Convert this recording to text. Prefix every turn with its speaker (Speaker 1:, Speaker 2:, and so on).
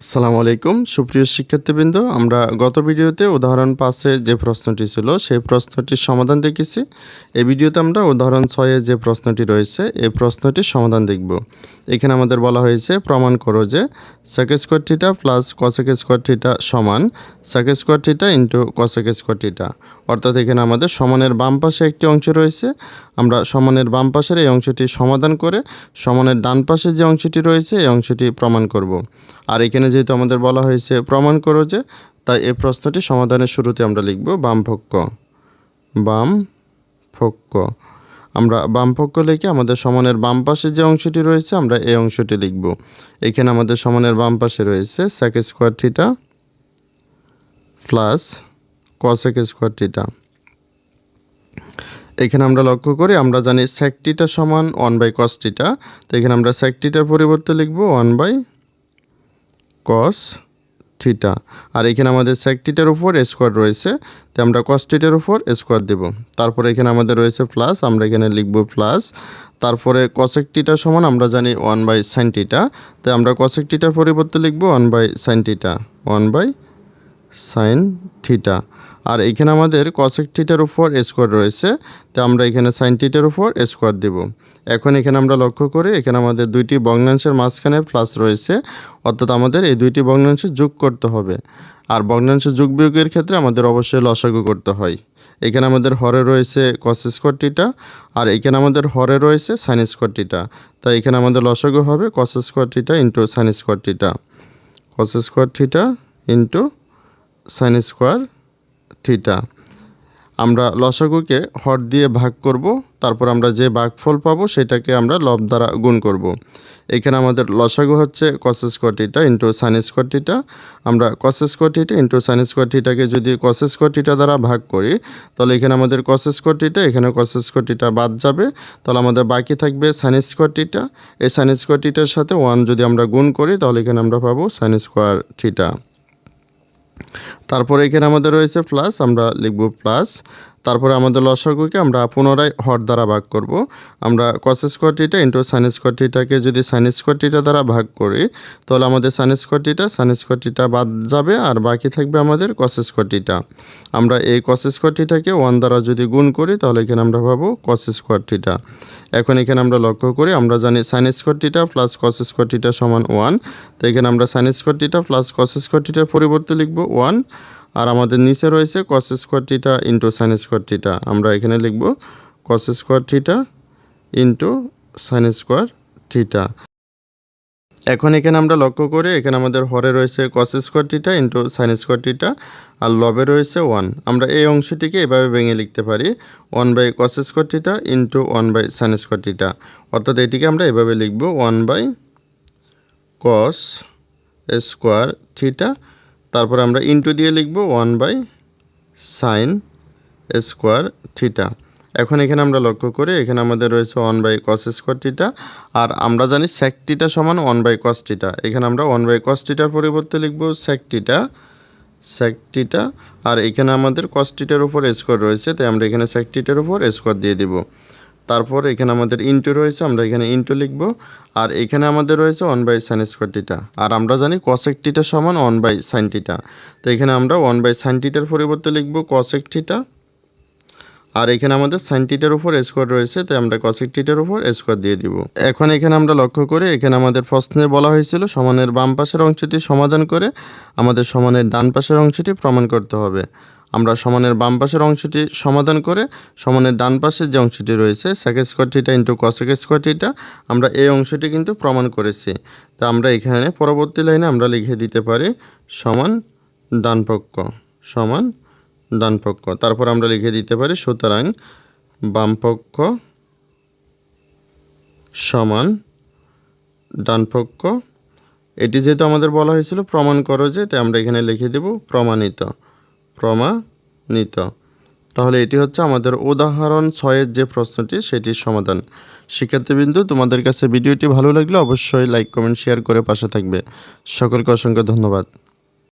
Speaker 1: সালাম আলাইকুম। সুপ্রিয় শিক্ষার্থীবৃন্দ, আমরা গত ভিডিওতে উদাহরণ পাঁচে যে প্রশ্নটি ছিল, সেই প্রশ্নটির সমাধান দেখেছি। এই ভিডিওতে আমরা উদাহরণ ছয়ে যে প্রশ্নটি রয়েছে, এই প্রশ্নটির সমাধান দেখব। এখানে আমাদের বলা হয়েছে, প্রমাণ করো যে sec square theta plus cosec square theta সমান sec square theta into cosec square theta অর্থাৎ এখানে আমাদের সমানের বাম পাশে একটি অংশ রয়েছে আমরা সমানের বাম পাশের এই অংশটি সমাধান করে সমানের ডান পাশে যে অংশটি রয়েছে এই অংশটি প্রমাণ করব। আর এখানে যেহেতু আমাদের বলা হয়েছে প্রমাণ করো যে, তাই এই প্রশ্নটি সমাধানের শুরুতে আমরা লিখব বাম পক্ষ বাম পক্ষ আমরা বাম পক্ষ লিখে আমাদের সমানের বাম পাশে যে অংশটি রয়েছে আমরা এই অংশটি লিখব। এখানে আমাদের সমানের বাম পাশে রয়েছে sec square theta plus cosec square theta এখানে আমরা লক্ষ্য করি, আমরা জানি সেকটিটা সমান ওয়ান বাই কসটিটা তো এখানে আমরা সেকটিটার পরিবর্তে লিখব ওয়ান বাই কস থিটা আর এখানে আমাদের সেকটিটার উপর স্কোয়ার রয়েছে, তো আমরা কসটিটার উপর স্কোয়ার দেব। তারপরে এখানে আমাদের রয়েছে প্লাস আমরা এখানে লিখব প্লাস তারপরে কসেকটিটা সমান, আমরা জানি ওয়ান বাই সাইনটিটা তো আমরা কসেকটিটার পরিবর্তে লিখব one by sine theta one by sine theta আর এখানে আমাদের কসেক থিটার উপর স্কোয়ার রয়েছে, তো আমরা এখানে সাইন থিটার উপর স্কোয়ার দেব। এখন এখানে আমরা লক্ষ্য করি, এখানে আমাদের দুইটি ভগ্নাংশের মাঝখানে প্লাস রয়েছে, অর্থাৎ আমাদের এই দুইটি ভগ্নাংশ যোগ করতে হবে। আর ভগ্নাংশ যোগ বিয়োগের ক্ষেত্রে আমাদের অবশ্যই লসাগু করতে হয়। এখানে আমাদের হরে রয়েছে কস স্কোয়ার টিটা আর এখানে আমাদের হরে রয়েছে সাইন স্কোয়ার টিটা তাই এখানে আমাদের লসাগু হবে cos square theta into sine square theta cos square theta into sine square theta. আমরা লসাগুকে হর দিয়ে ভাগ করব, তারপর আমরা যে ভাগফল পাবো সেটাকে আমরা লব দ্বারা গুণ করব। এখানে আমাদের লসাগু হচ্ছে cos square theta into sine square আমরা cos square into sine square যদি কস স্কোয়ার দ্বারা ভাগ করি, তাহলে এখানে আমাদের কস স্কোয়ার এখানে কস স্কোয়ার বাদ যাবে। তাহলে আমাদের বাকি থাকবে সাইন স্কোয়ার এই সাইন স্কোয়ার সাথে ওয়ান যদি আমরা গুণ করি, তাহলে এখানে আমরা পাবো সাইন স্কোয়ার থিটা তারপরে এখানে আমাদের রয়েছে প্লাস আমরা লিখব প্লাস তারপরে আমাদের লসাগুকে আমরা পুনরায় হর দ্বারা ভাগ করব। আমরা cos square theta into sine square টিটাকে যদি সাইন স্কোয়ার টিটা দ্বারা ভাগ করি, তাহলে আমাদের sine square theta sine square theta বাদ যাবে আর বাকি থাকবে আমাদের কস স্কোয়ার টিটা আমরা এই কস স্কোয়ার টিটাকে ওয়ান দ্বারা যদি গুণ করি, তাহলে এখানে আমরা পাবো কস স্কোয়ার টিটা এখন এখানে আমরা লক্ষ্য করি, আমরা জানি sine square theta plus cos square theta সমান ওয়ান তো এখানে আমরা sine square theta plus cos square টিটার পরিবর্তে লিখব ওয়ান আর আমাদের নিচে রয়েছে cos square theta into sine square theta আমরা এখানে লিখব cos square theta into sine square theta এখন এখানে আমরা লক্ষ্য করি, এখানে আমাদের হরে রয়েছে cos square theta into sine square theta আর লবে রয়েছে ওয়ান আমরা এই অংশটিকে এভাবে ভেঙে লিখতে পারি one by cos square theta into one by sine square theta অর্থাৎ এটিকে আমরা এভাবে লিখব one by cos square theta তারপরে আমরা ইন্টু দিয়ে লিখব one by sine square theta এখন এখানে আমরা লক্ষ্য করি, এখানে আমাদের রয়েছে one by cos square theta আর আমরা জানি স্যাক টিটা সমান ওয়ান বাই কস টিটা এখানে আমরা ওয়ান বাই কস টিটার পরিবর্তে লিখব স্যাক টিটা স্যাক টিটা আর এখানে আমাদের কস টিটার উপর স্কোয়ার রয়েছে, তাই আমরা এখানে স্যাক টিটার উপর স্কোয়ার দিয়ে দিব। তারপর এখানে আমাদের ইন্টু রয়েছে, আমরা এখানে ইন্টু লিখব। আর এখানে আমাদের রয়েছে one by sine square theta আর আমরা জানি কসেক টিটা সমান ওয়ান বাই সাইন টিটা তো এখানে আমরা ওয়ান বাই সাইন টিটার পরিবর্তে লিখব কসেক টিটা আর এখানে আমাদের সাইন টিটার উপর স্কোয়ার রয়েছে, তাই আমরা কসেক টিটার উপর স্কোয়ার দিয়ে দিব। এখন এখানে আমরা লক্ষ্য করে, এখানে আমাদের প্রশ্নে বলা হয়েছিল সমানের বাম পাশের অংশটি সমাধান করে আমাদের সমানের ডান পাশের অংশটি প্রমাণ করতে হবে। আমরা সমানের বাম পাশের অংশটি সমাধান করে সমানের ডান পাশের যে অংশটি রয়েছে sec square theta into cosec square theta আমরা এই অংশটি কিন্তু প্রমাণ করেছি। তা আমরা এখানে পরবর্তী লাইনে আমরা লিখে দিতে পারি সমান ডান পক্ষ, সমান ডান পক্ষ। তারপর আমরা লিখে দিতে পারি সুতরাং বাম পক্ষ সমান ডান পক্ষ। এটি যেহেতু আমাদের বলা হয়েছিল, প্রমাণ করো যে, তাই আমরা এখানে লিখে দেব প্রমাণিত। প্রমাণিত তাহলে এটি হচ্ছে আমাদের উদাহরণ ছয়ের যে প্রশ্নটি, সেটির সমাধান। শিক্ষার্থীবৃন্দু, তোমাদের কাছে ভিডিওটি ভালো লাগলে অবশ্যই লাইক কমেন্ট শেয়ার করে পাশে থাকবে। সকলকে অসংখ্য ধন্যবাদ।